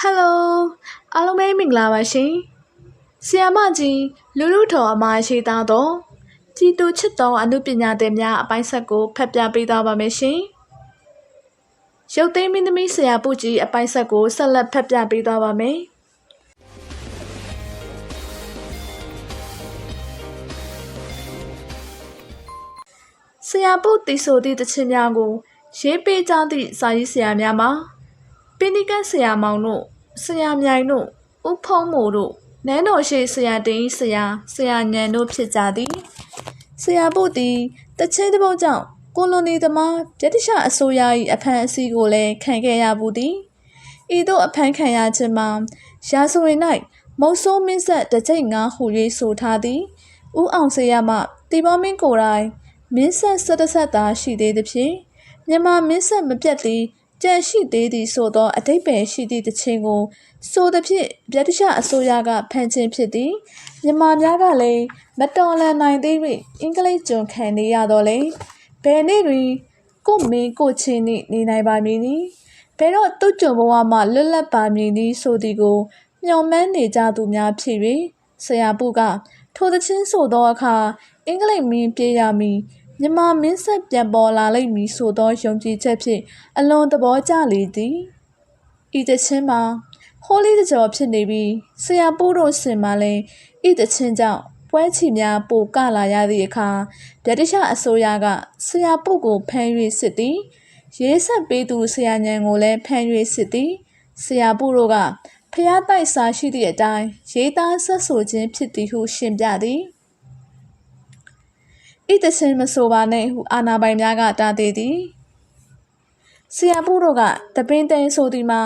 ဟယ်လိုအားလုံးပဲမင်္ဂလာပါရှင်ဆီယာမကြီးလူလူထော်အမရှိသားတော့ကြည်တူချစ်တော်အမှုပညာသည်များအပိုင်းဆက်ကိုဖတ်ပြပေးသွားပါမယ်ရှင်ရုပ်သိမ်းမင်းသမီးဆရာပုကြီးအပိုင်းဆက်ကိုဆက်လက်ဖတ်ပြပေးသွားပါမယ်ဆရာပုတီဆိုသည့်တခြင်းများကိုရေးပေးကြသည့်စာရေးဆရာများမှာ ပင်ဒီကတ်ဆရာမောင်တို့ဆရာမြိုင်တို့ဥဖုံးမို့တို့နန်းတော်ရှိဆရာတင်ကြီးဆရာဆရာညံတို့ဖြစ်ကြသည်ဆရာပုသည်တခြင်းတစ်ပုတ်ကြောင့်ကိုလိုနီသမားဗြိတိရှအစိုးရ၏အဖမ်းအဆီးကိုလည်းခံခဲ့ရဘူးသည်ဤသို့အဖမ်းခံရခြင်းမှာရာဇဝင်၌မုတ်ဆိုးမင်းဆက်တစ်ကြိမ်ငါဟူ၍ဆိုထားသည်ဥအောင်စေရမှတီဘောမင်းကိုယ်တိုင်မင်းဆက်ဆက်တစ်ဆက်သာရှိသေးသည်ဖြင့်မြန်မာမင်းဆက်မပြတ်သည် ကြံရှိသေးသည်ဆိုသောအတိတ်ပဲရှိသည့်တခြင်းကို ဆိုသည်ဖြင့်ဗြိတိရှအစိုးရကဖမ်းခြင်းဖြစ်သည်မြန်မာများကလည်းမတော်လန်နိုင်သေး၍အင်္ဂလိပ်ကျွန်ခံနေရတော့လေဘယ်နေ့တွင်ကိုမင်းကိုချင်းနှင့်နေနိုင်ပါမည်နည်းဘယ်တော့တုတ်ကြုံဘဝမှလွတ်လပ်ပါမည်နည်းဆိုသည်ကိုမျှော်မှန်းနေကြသူများဖြစ်၍ဆရာပုကထိုသချင်းဆိုသောအခါအင်္ဂလိပ်မင်းပြေးရမည် မြမမင်းဆက်ပြန်ပေါ်လာလိမ့်မည်ဆိုသောယုံကြည်ချက်ဖြင့်အလွန်သဘောကျလေသည်ဤတချင်းမှာဟိုးလေးတကြော်ဖြစ်နေပြီးဆရာပိုးတို့စင်မှလည်းဤတချင်းကြောင့်ပွဲချီများပိုကလာရသည့်အခါဗြိတိရှအစိုးရကဆရာပုတ်ကိုဖမ်း၍စစ်သည်ရေးဆက်ပေးသူဆရာညံကိုလည်းဖမ်း၍စစ်သည်ဆရာပုတို့ကဖျားတိုက်စာရှိသည့်အတိုင်းရေးသားဆက်ဆိုခြင်းဖြစ်သည်ဟုရှင်းပြသည် ဤတခြင်းမဆိုပါနဲ့ဟုအာနာပိုင်များကတားသေးသည်ဆရာပုတို့ကတပင်သိန်းဆိုသည်မှာ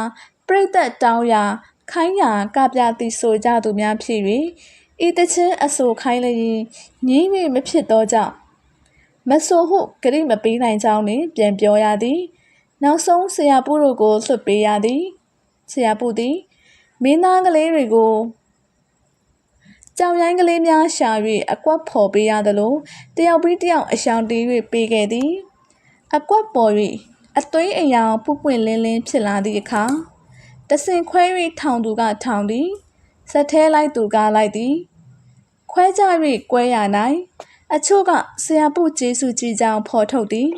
ပြိတ်သက်တောင်းရာခိုင်းရာကပြသည်ဆိုကြသူများဖြစ်၍ဤတခြင်းအဆိုခိုင်းလျင်ငြင်း၍မဖြစ်သောကြောင့်မဆိုဟုဂရိမပေးနိုင်ကြောင်းနှင့်ပြန်ပြောရသည် နောက်ဆုံးဆရာပုတို့ကိုလွှတ်ပေးရသည်ဆရာပုသည်မင်းသားကလေးတွေကို ကြောင်ရိုင်းကလေးများရှာ၍အကွက်ဖော်ပေးရသလိုတယောက်ပြီးတယောက်အရှောင်တီး၍ပေးခဲ့သည် အကွက်ပေါ်၍အသွေးအယောင်ပုပွင့်လင်းလင်းဖြစ်လာသည့်အခါတဆင်ခွဲ၍ထောင်သူကထောင်သည်စက်ထဲလိုက်သူကလိုက်သည် ခွဲကြ၍ကွဲရ၌အချို့ကဆရာပုကျေးစုကြည်ကြောင်ဖော်ထုတ်သည်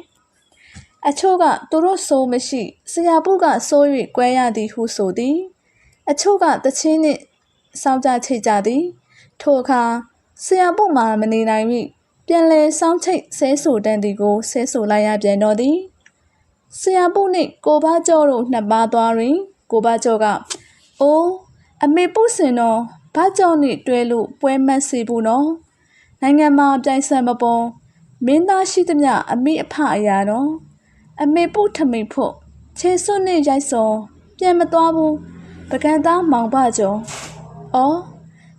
အချို့ကသူတို့ဆိုးမရှိဆရာပုကဆိုး၍ကွဲရသည်ဟုဆိုသည် အချို့ကတချင်းနှင့်စောင်းကြချိတ်ကြသည် ထိုအခါဆရာပုမှမနေနိုင်၍ပြန်လဲစောင်းချိတ်ဆဲဆိုတန်သည်ကိုဆဲဆိုလိုက်ရပြန်တော်သည်ဆရာပုနှင့်ကိုဘကျော်တို့နှစ်ပါးသွားတွင် ကိုဘကျော်ကအိုးအမေပုစင်တော်ဘာကြောင့်နှင့်တွဲလို့ပွဲမတ်စေဘူးနော်နိုင်ငံမှာပြိုင်ဆန်မပေါ်မင်းသားရှိသမျှအမေအဖအရာတော့အမေပုထမိန်ဖို့ခြေစွန်းနဲ့ရိုက်စော်ပြန်မသွားဘူးပကံသားမောင်ဘကျော်အော်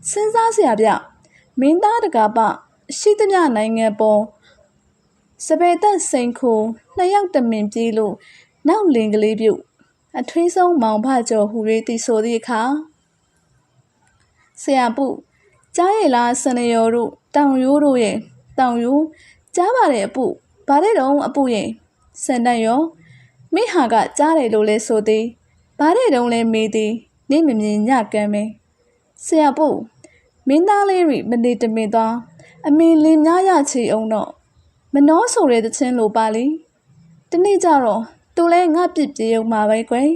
စဉ်းစားစရာပြမင်းသားတကာပရှိသမျှနိုင်ငံပေါ်စပယ်သက်စိန်ခိုနှစ်ယောက်တမင်ပြေးလို့နောက်လင်ကလေးပြုတ်အထွေးဆုံးမောင်ဖကျော်ဟူ၍တည်ဆိုသည့်အခါဆရာပုကြားရလားစနယောတို့တောင်ရိုးတို့ရဲ့တောင်ရိုးကြားပါတယ်အပုဘာတဲ့တုံးအပုရဲ့စန္ဒတ်ရောမိဟာကကြားတယ်လို့လဲဆိုသည်ဘာတဲ့တုံးလဲမေးသည်နေမမြင်ညကမ်းပဲဆရာပု မင်းသားလေးတွေမနေတမင်သွားအမေလင်းများရချီအောင်တော့မနှောဆိုတဲ့တခြင်းလိုပါလေတနေ့ကျတော့သူလဲငါပြစ်ပြေုံမှာပဲကွယ်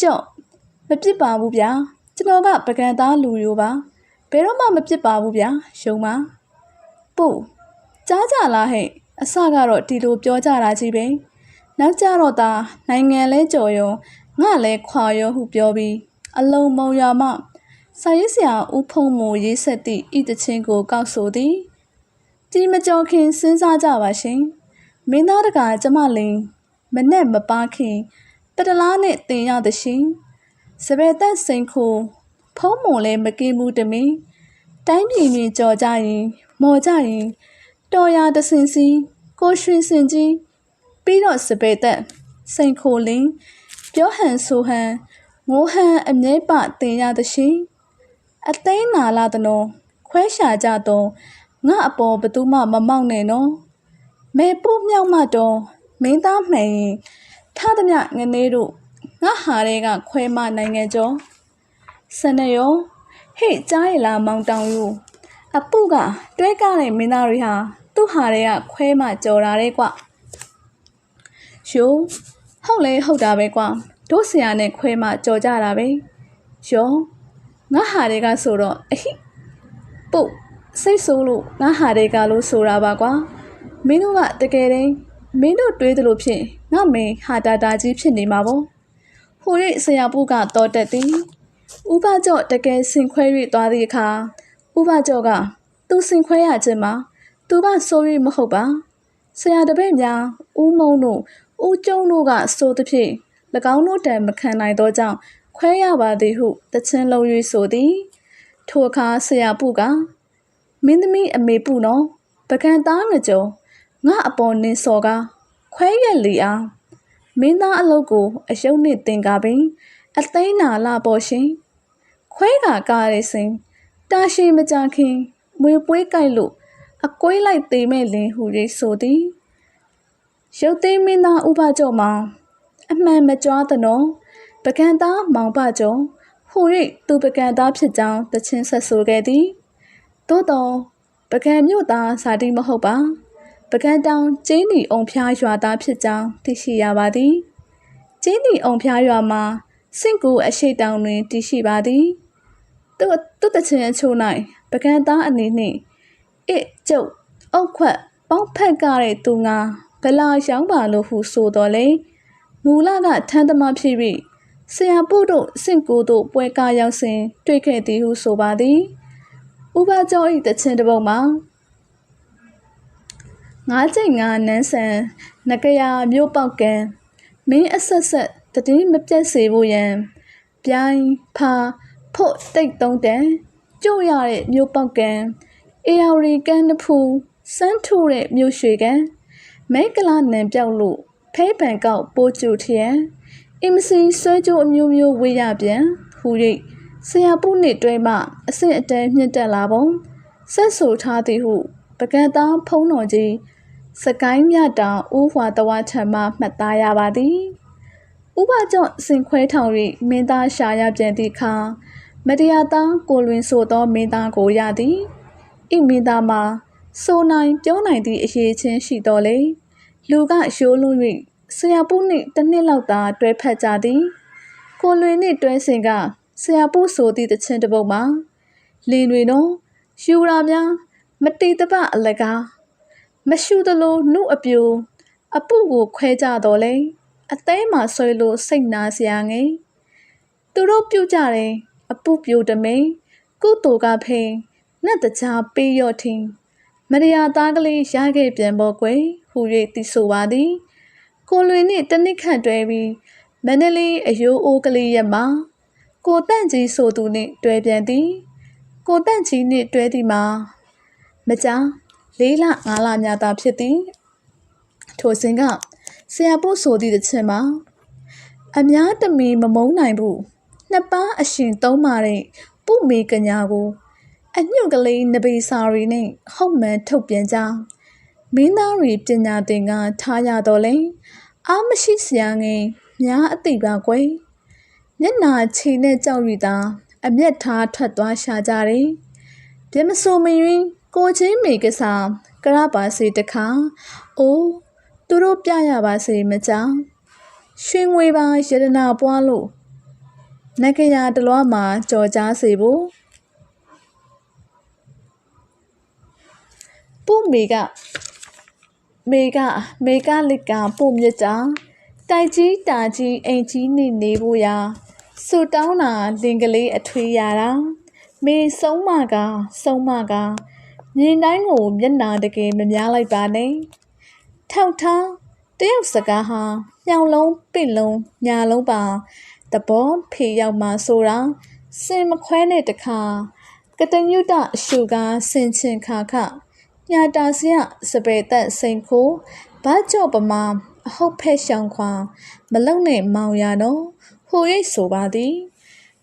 ကြော့မပြစ်ပါဘူးဗျာကျွန်တော်ကပကံသားလူရိုးပါဘယ်တော့မှမပြစ်ပါဘူးဗျာယုံပါပို့ကြားကြလားဟဲ့အစကတော့ဒီလိုပြောကြတာကြီးပဲနောက်ကြတော့သာနိုင်ငံလဲကြော်ရောငါလဲခွာရောဟုပြောပြီးအလုံးမုံရမှ စာရေးဆရာဦးဖုံမိုးရေးဆက်သည့်ဤတချင်းကို ကောက်ဆိုသည်ဒီမကြောခင်စဉ်းစားကြပါရှင်မင်းသားတကာကျမလင်မနဲ့မပါခင်ပတလားနဲ့တင်ရသရှင်စပယ်သက်စိန်ခိုဖုံးမုံလဲမကင်းဘူးတမင်းတိုင်းပြည်မြင်ကြော်ကြရင် မော်ကြရင်တော်ရတဆင်စီကိုရွှင်စင်ကြီးပြီးတော့စပယ်သက်စိန်ခိုလင်းပြောဟန်ဆိုဟန်ငိုဟန်အမြဲပတင်ရသရှင် အသိန်းနာလာသနောခွဲရှာကြတော့ငါအပေါ်ဘသူမှမမောက်နဲ့နော်မေပုမြောက်မတော့မင်းသားမှန်ရင်ထားသမျှငနေတို့ငငါဟာတွေကခွဲမနိုင်ငံကျော်စနေရောဟေ့ကြားရလားမောင်တောင်ယူအပုကတွဲကားတဲ့မင်းသားတွေဟာသူ့ဟာတွေကခွဲမကြော်တာတဲ့ကွယူဟုတ်လေဟုတ်တာပဲကွာတို့ဆရာနဲ့ခွဲမကြော်ကြတာပဲယော ငါဟာတွေကဆိုတော့အဟိပုတ်စိတ်ဆိုးလို့ငါဟာတွေကလို့ဆိုတာပါကွာမင်းတို့ကတကယ်တည်းမင်းတို့တွေးသလိုဖြစ်ငါမင်းဟာတာတာကြီးဖြစ်နေမှာပေါ့ဟိုရိဆရာပုကတော့တက်သည်ဥပကျော့တကယ်စင်ခွဲ၍သွားသည့်အခါဥပကျော့ကသူစင်ခွဲရခြင်းမှာသူကဆို၍မဟုတ်ပါဆရာတပည့်များဦးမုံတို့ဦးကျုံတို့ကဆိုသည်ဖြင့်၎င်းတို့တံမခံနိုင်သောကြောင့် ခွဲရပါသည်ဟုတချင်းလုံး၍ဆိုသည်ထိုအခါဆရာပုကမင်းသမီးအမေပုနော်ပကံသားငကြုံငါအပေါ်နင်းစော်ကခွဲရက်လီအားမင်းသားအလုတ်ကိုအယုတ်နှင့်တင်ကားပင်အသိန်းနာလာပေါ်ရှင်ခွဲကကားရစဉ်တာရှိမကြခင်မွေပွေးကြိုက်လို့အကွေးလိုက်သေးမဲ့လင်ဟူ၍ဆိုသည်ရုတ်သိမ်းမင်းသားဥပကြော့မှာအမှန်မကြွားသနော် ပကံသားမောင်ပကျော်ဟူ၍သူပကံသားဖြစ်ကြောင်းတချင်းဆက်ဆိုခဲ့သည်သို့တော်ပကံမြို့သားဇာတိမဟုတ်ပါပကံတောင်ကျင်းနီအောင်ဖျားရွာသားဖြစ်ကြောင်းသိရှိရပါသည်ကျင်းနီအောင်ဖျားရွာမှာစင့်ကူအရှိတောင်တွင်တည်ရှိပါသည်သူသူတချင်းအချို့၌ပကံသားအနေနှင့်အစ်ကျုပ်အုတ်ခွက်ပေါင်းဖက်ကားတဲ့သူငါဗလာရောက်ပါလို့ဟုဆိုတော်လေမူလကထမ်းသမားဖြစ်ပြီး ဆရာပုတို့စင့်ကိုတို့ပွဲကားရောက်စဉ်တွေ့ခဲ့သည်ဟုဆိုပါသည်ဥပကျော်၏တခြင်းတစ်ပုဒ်မှာငါးကျိတ်ငါနန်းဆန်နကရာမြို့ပေါက်ကံမင်းအဆက်ဆက်တတိမပြတ်စေဖို့ရန်ပြိုင်ဖာဖို့တိတ်သုံးတန်ကြို့ရတဲ့မြို့ပေါက်ကံအေယာရီကန်တဖူစမ်းထိုးတဲ့မြို့ရွှေကန်မဲကလာနံပြောက်လို့ဖဲပန်ကောက်ပိုးကျူထျံ အင်မစီဆွဲကြိုးအမျိုးမျိုးဝေးရပြန်ဟူ၍ဆရာပုနှင့်တွဲမှအဆင့်အတန်းမြင့်တက်လာပုံဆက်ဆိုထားသည်ဟုပကံသားဖုံးတော်ကြီးစကိုင်းမြတောင်ဦးဟွာတဝါထံမှမှတ်သားရပါသည်ဥပကျော့စင်ခွဲထောင်၍မင်းသားရှာရပြန်သည့်အခါမတရားသားကိုလွင်ဆိုသောမင်းသားကိုရသည်ဤမင်းသားမှာဆိုနိုင်ပြောနိုင်သည့်အရေးချင်းရှိတော်လေလူကရှိုးလွန်း၍ ဆရာပုနှင့်တစ်နှစ်လောက်သာတွဲဖက်ကြသည် ကိုလွင်နှင့်တွဲစင်ကဆရာပုဆိုသည့်တခြင်းတစ်ပုဒ်မှာလင်းတွေနော်ယူရာများမတိတပအလကားမရှူသလိုနှုတ်အပြိုအပုကိုခွဲကြတော့လေအသေးမှဆွဲလို့စိတ်နာစရာငယ်သူတို့ပြုတ်ကြတယ်အပုပြိုတမိန်ကုတူကဖိန်နတ်တကြားပေးရော့ထင်းမရယာသားကလေးရခဲ့ပြန်ပေါ်ကွယ်ဟူ၍သိဆိုပါသည် ကိုလွင်နှင့်တနစ်ခန့်တွဲပြီးမန္တလေးအယိုးအိုးကလေးရက်မှာကိုတန့်ကြီးဆိုသူနှင့်တွဲပြန်သည်ကိုတန့်ကြီးနှင့်တွဲသည်မှာမကြာလေးလငါးလများသာဖြစ်သည်ထိုစဉ်ကဆရာပို့ဆိုသည့်တစ်ချက်မှာအများတမီမမုန်းနိုင်ဘူးနှစ်ပန်းအရှင်သုံးပါတဲ့ပုမေကညာကို အညွန့်ကလေးနဘေစာရီနဲ့ဟုတ်မှန်ထုတ်ပြန်ကြောင်း မင်းသားတွေပညာသင်ကထားရတော့လေအာမရှိစရာငယ်များအသိပါကွယ်မျက်နာချီနဲ့ကြောက်ရတာအမျက်ထားထွက်သွားရှာကြတယ်ပြမဆိုမရင်ကိုချင်းမေကစားကရပါစေတခါအိုးသူတို့ပြရပါစေမကြောင်ရွှေငွေပါယရနာပွားလို့နဂရာတလွားမှာကြော်ကြားစေဖို့ပုမေက မေကမေကလစ်ကပုမြတ်တာတိုက်ကြီးတာကြီးအိမ်ကြီးနေနေဖို့ရာဆူတောင်းတာလင်ကလေးအထွေးရတာမေဆုံးမကဆုံးမကမြင်တိုင်းကိုမျက်နာတကယ်မများလိုက်ပါနဲ့ထောက်ထားတယောက်စကားဟာညောင်လုံးပင့်လုံးညာလုံးပါတဘောဖေရောက်မှဆိုတာစင်မခွဲနဲ့တခါကတညုတရှုကားဆင်ချင်ခါခ ညာတာစရစပယ်သက်စိန်ခိုးဘာကြော့ပမာအဟုတ်ဖက်ရှောင်ခွာမလုံနဲ့မောင်ရတော့ဟိုရိတ်ဆိုပါသည်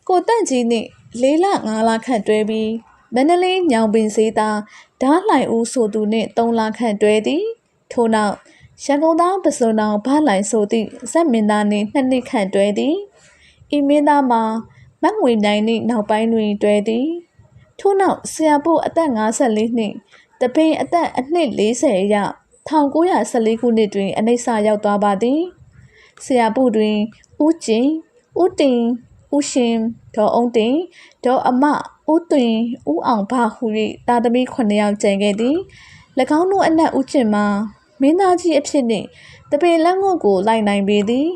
ကိုတန့်ကြီးနှင့်လေးလငါးလခန့်တွဲပြီးမန္တလေးညောင်ပင်စေးသားဓားလှိုင်ဦးဆိုသူနှင့်သုံးလခန့်တွဲသည်ထို့နောက်ရန်ကုန်သားပစုံတော်ဘားလှိုင်ဆိုသည့်ဇက်မင်းသားနှင့်နှစ်နှစ်ခန့်တွဲသည်ဤမင်းသားမှာမတ်ငွေနိုင်နှင့်နောက်ပိုင်းတွင်တွေ့သည်ထို့နောက်ဆရာပုအသက်54နှစ် တပင်အသက်အနှစ်40အရ1914ခုနှစ်တွင် အနိစ္စရောက်သွားပါသည်ဆရာပုတွင်ဦးကျင်ဦးတင်ဦးရှင်ဒေါ်အောင်တင်ဒေါ်အမဦးတွင်ဦးအောင်ဘဟု၍တာသမီ9ယောက်ကျန်ခဲ့သည်၎င်းတို့အနက်ဦးကျင်မှာမင်းသားကြီးအဖြစ်နှင့်တပင်လက်ငုတ်ကိုလိုက်နိုင်ပေသည်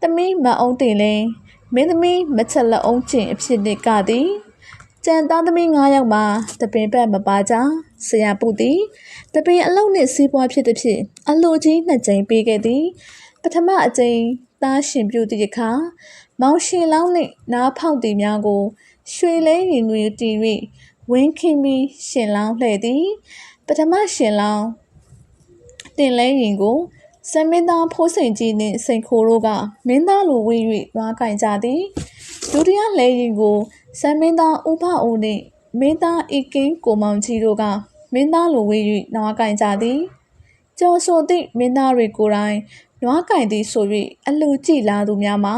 သမီးမအောင်တင်လင်းမင်းသမီးမချက်လက်အောင်ကျင်အဖြစ်နှင့်ကသည် ကျန်သားသမီး9ယောက်မှာတပင်ဘက်မပါကြဆရာပုသည်တပင်အလုံးနှင့်စီးပွားဖြစ်သည်ဖြင့်အလိုကြီးနှစ်ကြိမ်ပေးခဲ့သည် ပထမအကြိမ်သားရှင်ပြုသည့်အခါမောင်ရှင်လောင်းနှင့်နားဖောက်သည်များကို ရွှေလဲရင်တွင်တည်၍ဝင်းခင်းပြီးရှင်လောင်းလှဲ့သည် ပထမရှင်လောင်းတင်လဲရင်ကိုစမင်းသားဖိုးစိန်ကြီးနှင့်စိန်ခိုးတို့ကမင်းသားလိုဝေး၍နွားကင်ကြသည်ဒုတိယလဲရင်ကို စမင်းသားဥပအိုနှင့်မင်းသားဤကင်းကိုမောင်ကြီးတို့ကမင်းသားလိုဝေး၍နွားကင်ကြသည်ကျော်ဆိုသည့်မင်းသားတွေကိုယ်တိုင်နွားကင်သည်ဆို၍အလူကြည့်လာသူများမှာ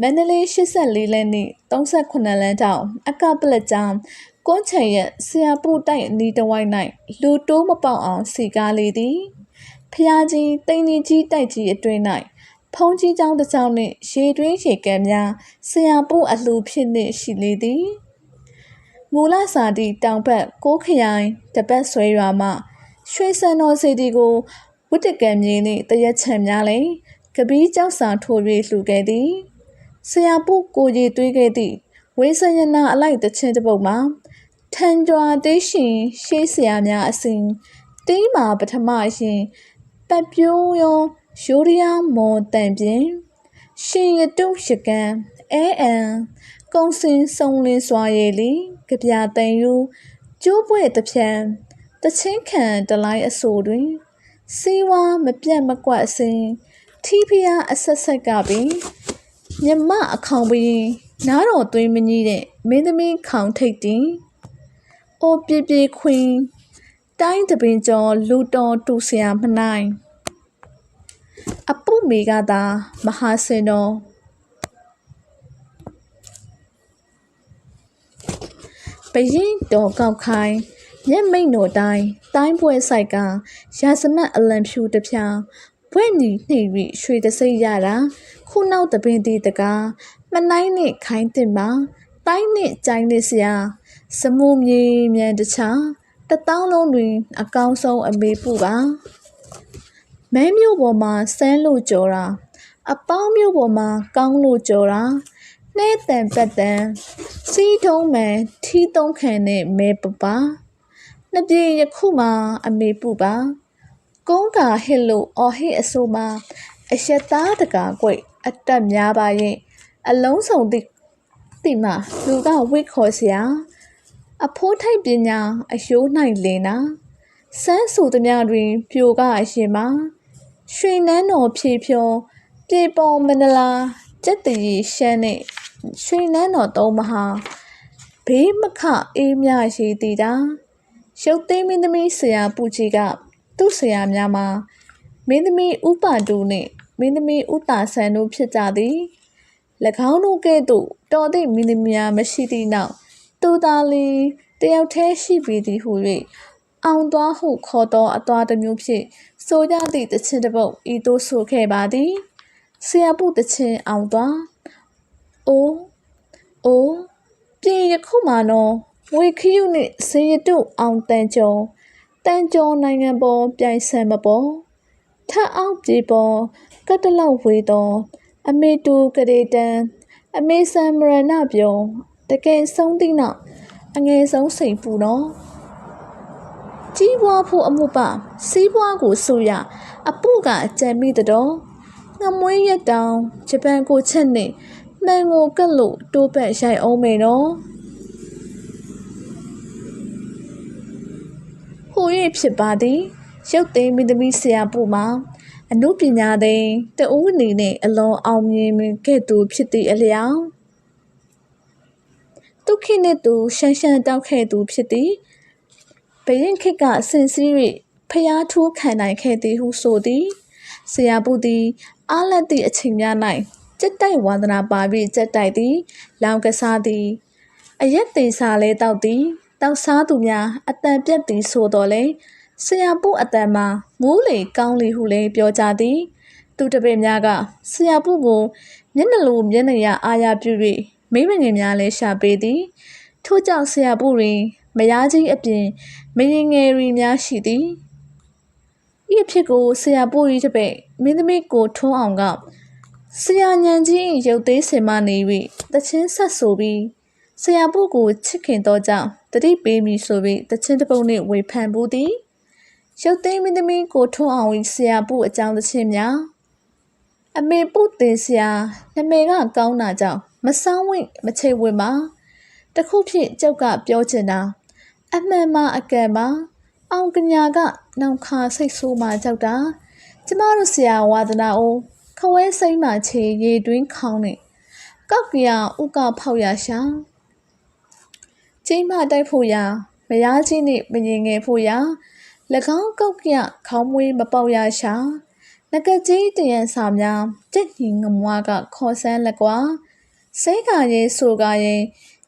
မန္တလေး84လမ်းနှင့်38လမ်းတောင်အကပလက်ကြောင်ကွန်းချံရဲ့ဆရာပူတိုက်အနီးတစ်ဝိုက်၌လူတိုးမပေါက်အောင်စီကားလေသည်ဖျားကြီးတိန်ကြီးကြီးတိုက်ကြီးအတွင်း၌ ဖုံးကြီးကျောင်းတစ်ကျောင်းနှင့်ရေတွင်းရေကန်များဆရာပူအလှဖြစ်နှင့်ရှိလေသည်မူလစာတီတောင်ဘက်ကိုးခရိုင်တပတ်ဆွဲရွာမှရွှေစံတော်စီတီကိုဝတ်တကံမြေနှင့်တရက်ချံများလည်းကပီးကြောက်စာထိုး၍လှူခဲ့သည်ဆရာပုကိုကြီးတွေးခဲ့သည့်ဝေဆယနာအလိုက်တချင်းတစ်ပုဒ်မှာထန်ကြွာသေးရှင်ရှေးဆရာများအစဉ်တေးမှာပထမရှင်ပတ်ပြိုးရော ရိုးရယာမော်တန်ပြင်ရှင်ရတုရကံအဲအန်ကုံစင်စုံလင်းစွာရည်လီကြပြတန်ယူကျိုးပွဲတဖြံတချင်းခံတလိုက်အဆိုတွင်စီဝါမပြတ်မကွက်အစဉ်ထီးဖျားအဆက်ဆက်ကပင်မြမအခေါင်ပင်နားတော်သွင်းမကြီးတဲ့မင်းသမီးခေါင်ထိတ်တင်အိုပြေပြေခွင်တိုင်းတပင်ကျော်လူတော်တူဆရာမနိုင် အပုမေကသာမဟာစင်တော်ပရင်တော်ကောက်ခိုင်းမျက်မိတ်တော်တိုင်းတိုင်းပွဲဆိုင်ကရာဇမတ်အလံဖြူတစ်ဖြာဘွဲ့ညီနှိပ်ပြီးရွှေတစိမ့်ရတာခုနောက်တပင်တီတကားမနိုင်နဲ့ခိုင်းတင်ပါတိုင်းနဲ့ကြိုင်းနဲ့ဆရာစမှုမြေမြန်တခြားတတောင်းလုံးတွင် အကောင်းဆုံးအမေပူပါ မဲမြို့ပေါ်မှာစမ်းလို့ကြော်တာအပေါင်းမြို့ပေါ်မှာကောင်းလို့ကြော်တာနှဲတန်ပတ်တန်စီးထုံးမှန်ထီးသုံးခံနဲ့မဲပပနှစ်ပြေယခုမှအမေပူပါကုန်းကာဟစ်လို့အော်ဟစ်အဆိုမှာအရက်သားတကာကွက်အတက်များပါရင်အလုံးစုံတိတိမလူကဝိခေါ်စရာအဖိုးထိုက်ပညာအယိုးနိုင်လင်နာစမ်းဆူသည်များတွင်ပြိုကအရှင်မှာ ရွှေနန်းတော်ဖြေဖြောပြေပေါ်မန္တလာကြက်တရီရှမ်းနဲ့ရွှေနန်းတော်သုံးမဟာဘေးမခအေးမြရှိသည်တာရုပ်သိမ်းမင်းသမီးဆရာပူကြီးကသူ့ဆရာများမှာမင်းသမီးဥပါတူနှင့်မင်းသမီးဥတာဆန်တို့ဖြစ်ကြသည်၎င်းတို့ကဲ့သို့တော်သည့်မင်းသမီးများမရှိသည့်နောက်သူသာလီတယောက်တည်းရှိပေသည်ဟု၍ အောင်သွားဟုခေါ်သောအသွားတစ်မျိုးဖြင့်ဆိုကြသည့်တခြင်းတစ်ပုတ်ဤသို့ဆိုခဲ့ပါသည်ဆရာပုတခြင်းအောင်သွားအိုးအိုးပြင်ယခုမှနော်ဝေခရုနှင့်စေရတုအောင်တန်ကျော်တန်ကျော်နိုင်ငံပေါ်ပြိုင်ဆန်မပေါ်ထအောင်ပြေပေါ်ကတလောက်ဝေတော်အမေတူကရေတန်အမေဆံမရဏပြောတကယ်ဆုံးသည့်နောက်အငယ်ဆုံးစိန်ပူနော် ကြီးပွားဖို့အမှုပါစီးပွားကိုဆိုရအပုကအကြံမိတော်ငမွေးရက်တောင်ဂျပန်ကိုချက်နဲ့မှန်ကိုကတ်လို့တိုးပတ်ရိုက်အောင်မယ်နော်ဟို၍ဖြစ်ပါသည်ရုပ်သိမ်းမိသမီးဆရာပူမှာအမှုပညာသိန်းတဦးအနေနဲ့အလွန်အောင်မြင်ခဲ့သူဖြစ်သည့်အလျောက်ဒုက္ခိနှင့်သူရှမ်းရှမ်းတောက်ခဲ့သူဖြစ်သည် ဘရင်ခစ်ကဆင်စည်း၍ဖျားထိုးခံနိုင်ခဲ့သည်ဟုဆိုသည်ဆရာပုသည်အားလက်သည့်အချိန်များ၌ကြက်တိုက်ဝါသနာပါပြီးကြက်တိုက်သည် လောင်ကစားသည်အရက်သေးစာလဲတောက်သည်တောက်စားသူများအတန်ပြက်သည်ဆိုတော်လဲဆရာပုအတန်မှာမူးလေကောင်းလေဟုလည်းပြောကြသည် သူတပည့်များကဆရာပုကိုမျက်နှလိုမျက်နှာရအာရပြု၍မိမငယ်များလည်းရှာပေးသည်ထို့ကြောင့်ဆရာပုတွင် မယားကြီးအပြင်မရင်ငယ်ရီများရှိသည်ဤအဖြစ်ကိုဆရာပု၏တပည့်မင်းသမီးကိုထွန်းအောင်ကဆရာညံကြီး၏ရုပ်သေးစင်မနေ၍တချင်းဆက်ဆိုပြီးဆရာပုကိုချစ်ခင်သောကြောင့်တတိပေးမိဆိုပြီးတချင်းတစ်ပုတ်နှင့်ဝေဖန်ပူးသည်ရုပ်သေးမင်းသမီးကိုထွန်းအောင်၏ဆရာပုအကြောင်းတချင်းများအမေပုတင်ဆရာနမေကကောင်းတာကြောင့်မဆောင်းဝိတ်မချိတ်ဝင့်ပါတခုဖြစ်ကျုပ်ကပြောချင်တာ အမှန်မှအကယ်ပါအောင်ကညာကနောင်ခါစိတ်ဆိုးမှကြောက်တာကျမတို့ဆရာဝါသနာအိုးခဝဲစိမ့်မှချေရေတွင်းခေါင်းနဲ့ကောက်ကရဥကဖောက်ရရှာကျင်းမတိုက်ဖို့ရာမယားကြီးနှင့်မငင်ငယ်ဖို့ရာ၎င်းကောက်ကရခေါင်းမွေးမပေါက်ရရှာငကကြီးတရန်စာများတက်ညီငမွားကခေါ်ဆန်းလက်ကွာဆဲကရဲဆိုကရဲ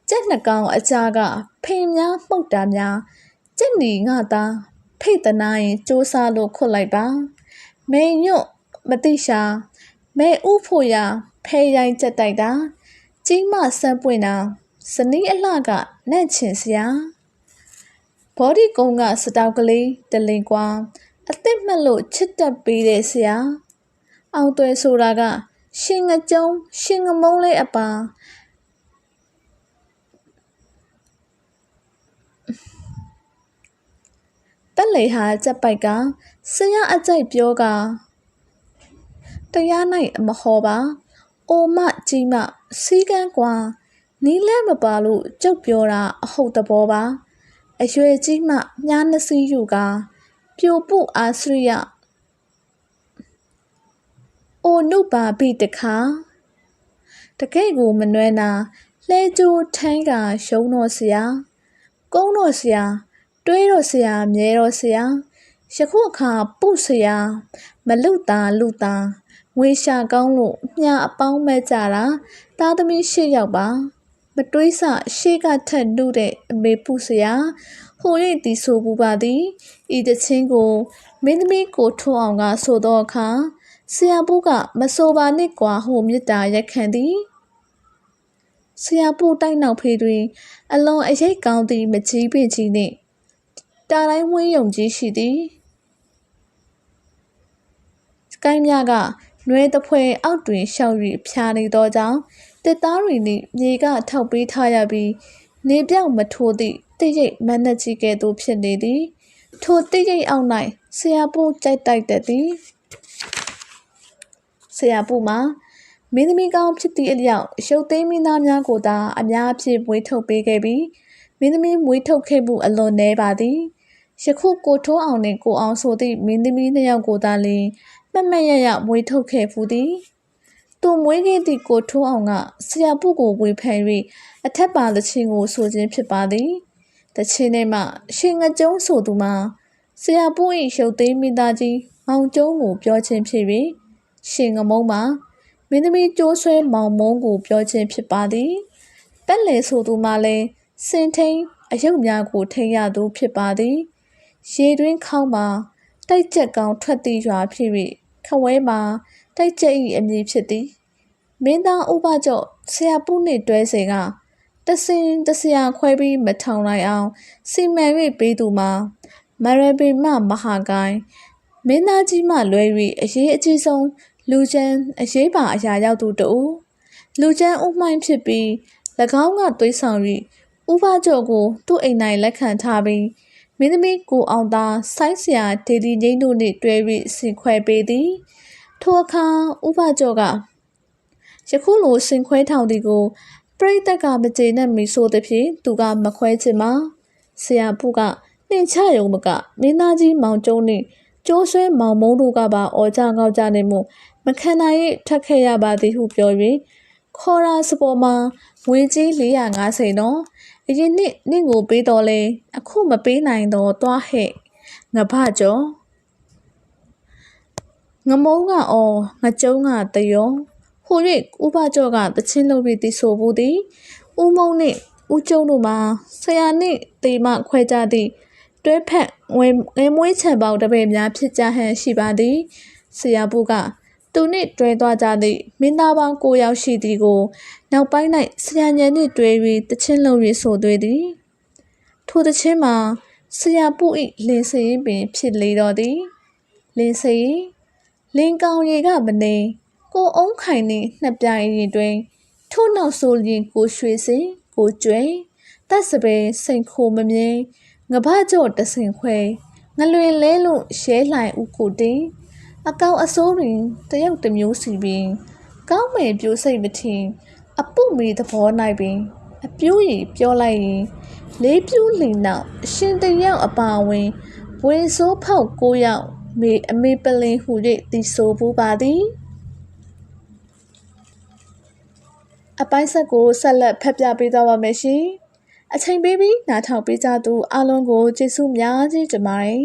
ကြက်နှကောင်အကြာကဖိန်များပုတ်တာများကြက်နီငါသားဖိတ်တနာရင်စူးစားလို့ခွတ်လိုက်ပါမေညွတ်မတိရှာမဲဥဖို့ရာဖဲရိုင်းကြက်တိုက်တာကြီးမဆန်းပွင့်တာစနီးအလှကနဲ့ချင်စရာဘောဒီကုန်းကစတောက်ကလေးတလင်ကွာအစ်စ်မှတ်လို့ချစ်တက်ပေးတဲ့ဆရာအောင်သွဲဆိုတာက ရှင်ငကြုံရှင်ငမုံလေးအပါ တက်လေဟာကြက်ပိုက်ကဆရာအကြိုက်ပြောကတရား၌အမဟောပါအိုမကြီးမစီကန်းကွာနီးလဲမပါလို့ကြုတ်ပြောတာအဟုတ်တဘောပါအရွယ်ကြီးမှမြားနှစီးယူကပြိုပုအာစရိယအိုနုပါပိတခါတကယ့်ကိုမနှွဲနာလှဲကြိုးထန်းကရှုံးတော်ဆရာကုန်းတော်ဆရာ တွေးတော်ဆရာမြဲတော်ဆရာယခုအခါပုဆရာမလူတာလူတာငွေရှာကောင်းလို့မြအပေါင်းမဲ့ကြတာသားသမီးရှစ်ယောက်ပါ မတွေးဆရှေ့ကထက်နှုတ်တဲ့အမေပုဆရာဟိုရိတ်တီဆိုပူပါသည်ဤတချင်းကိုမင်းသမီးကိုထွန်းအောင်ကဆိုသောအခါဆရာပုကမဆိုပါနဲ့ကွာဟိုမြစ်တာရက်ခံသည်ဆရာပုတိုက်နောက်ဖေးတွင် အလွန်အရေးကောင်းသည့်မကြီးပင်ကြီးနှင့် တာတိုင်းဝင်းယုံကြီးရှိသည်ကိုင်းမြကနွဲတဖွဲအောက်တွင်ရှောက်၍ဖြာနေသောကြောင့်တစ်သားတွေနှင့်မြေကထောက်ပေးထားရပြီးနေပြောက်မထိုးသည့်တိရိတ်မန်းနဲ့ကြီးကဲ့သို့ဖြစ်နေသည်ထိုတိရိတ်အောက်၌ဆရာပူကြိုက်တိုက်တတ်သည်ဆရာပူမှာမင်းသမီးကောင်းဖြစ်သည့်အလျောက်ရုပ်သိမ်းမင်းသားများကိုသာအများအဖြစ်မွေးထုတ်ပေးခဲ့ပြီးမင်းသမီးမွေးထုတ်ခဲ့မှုအလွန်နှဲပါသည် ယခုကိုထိုးအောင်နှင့်ကိုအောင်ဆိုသည့်မင်းသမီးနှစ်ယောက်ကိုသာလျှင်မမတ်ရရမွေးထုတ်ခဲ့ဖူးသည်သူမွေးခဲ့သည့်ကိုထိုးအောင်ကဆရာပုကိုဝေဖန်၍အထက်ပါသချင်းကိုဆိုခြင်းဖြစ်ပါသည်တချင်းထဲမှရှင်ငကြုံဆိုသူမှာဆရာပု၏ရုပ်သိမ်းမိသားကြီးမောင်ကျုံးကိုပြောခြင်းဖြစ်၍ရှင်ငမုံမှာမင်းသမီးကျိုးဆွဲမောင်မုံကိုပြောခြင်းဖြစ်ပါသည်တက်လေဆိုသူမှလည်းစင်ထိန်အယုတ်များကိုထိန်ရသူဖြစ်ပါသည် ရေတွင်းခေါင်းမှာတိုက်ကြက်ကောင်းထွက်သည့်ရွာဖြစ်၍ခဝဲမှာတိုက်ကြက်၏အမည်ဖြစ်သည်မင်းသားဥပကျော့ဆရာပုနှင့်တွဲစေကတစင်တစရာခွဲပြီးမထောင်လိုက်အောင်စီမံ၍ပေးသူမှာမရဘေမမဟာကိုင်းမင်းသားကြီးမှလွဲ၍အရေးအကြီးဆုံးလူချမ်းအရေးပါအရာရောက်သူတူလူချမ်းဥမှိုင်းဖြစ်ပြီး၎င်းကသွေးဆောင်၍ဥပကျော့ကိုသူ့အိမ်၌လက်ခံထားပြီး မင်းသမီးကိုအောင်သာဆိုင်းဆရာဒေဒီငိမ့်တို့နှင့်တွဲ၍ဆင်ခွဲပေးသည်ထိုအခါဥပကျော်ကယခုလိုဆင်ခွဲထောင်သည်ကိုပရိသတ်ကမကျေနပ်မီဆိုသည်ဖြင့်သူကမခွဲချင်ပါဆရာဖုကနှင်ချရုံမကမင်းသားကြီးမောင်ကျုံးနှင့်ကျိုးဆွဲမောင်မုံတို့ကပါအော်ကြငေါကြနေမှုမခံနိုင်ထက်ခဲ့ရပါသည်ဟုပြော၍ခေါ်ရာစပေါ်မှာငွေကြီး450နော် အရင်နှစ်နင့်ကိုပေးတော်လဲအခုမပေးနိုင်တော့သွားဟဲ့ငါဘကြောငမုံးကအော်ငကြုံးကတယောဟို၍ဥပကျော်ကတချင်းလုံးပြီးတည်ဆိုဘူးသည်ဦးမုံနှင့်ဦးကျုံတို့မှာဆရာနှင့်တေမခွဲကြသည့်တွဲဖက်ငွေငွေမွေးချံပေါင်းတစ်ပည့်များဖြစ်ကြဟန်ရှိပါသည်ဆရာဘူးက သူနှင့်တွဲသွားကြသည့်မင်းသားပေါင်း၉ယောက်ရှိသည်ကို နောက်ပိုင်း၌ဆရာညံနှင့်တွဲပြီးတချင်းလုံး၍ဆိုသွေးသည်ထိုတချင်းမှာဆရာပု၏လင်စရင်ပင် ဖြစ်လေတော့သည်လင်စရင်လင်ကောင်ရီကမနေကိုအုံးခိုင်နှင့်နှစ်ပြိုင်ရင်တွင်ထို့နောက်ဆိုရင်ကိုရွှေစင်ကိုကျွဲတက်စပယ်စိန်ခိုမမြင်ငပကြော့တဆင်ခွဲငလွင်လဲလို့ရဲလှိုင်ဥကိုတင် အကောင်အစိုးတွင်တယောက်တစ်မျိုးစီပင် ကောင်းမယ်ပြိုးစိတ်မထင်အပုမီသဘော၌ပင် အပြိုးရီပြောလိုက်ရင်လေးပြူးလင်နောက်အရှင်တယောက်အပါဝင်ဝေဆိုးဖောက်ကိုယောက်မေအမေပလင်ဟူ၍တီဆိုပူပါသည်အပိုင်းဆက်ကိုဆက်လက်ဖတ်ပြပေးသွားပါမယ်ရှင်အချိန်ပေးပြီးနားထောင်ပေးကြသူအားလုံးကိုကျေးဇူးများကြီးတင်ပါတယ်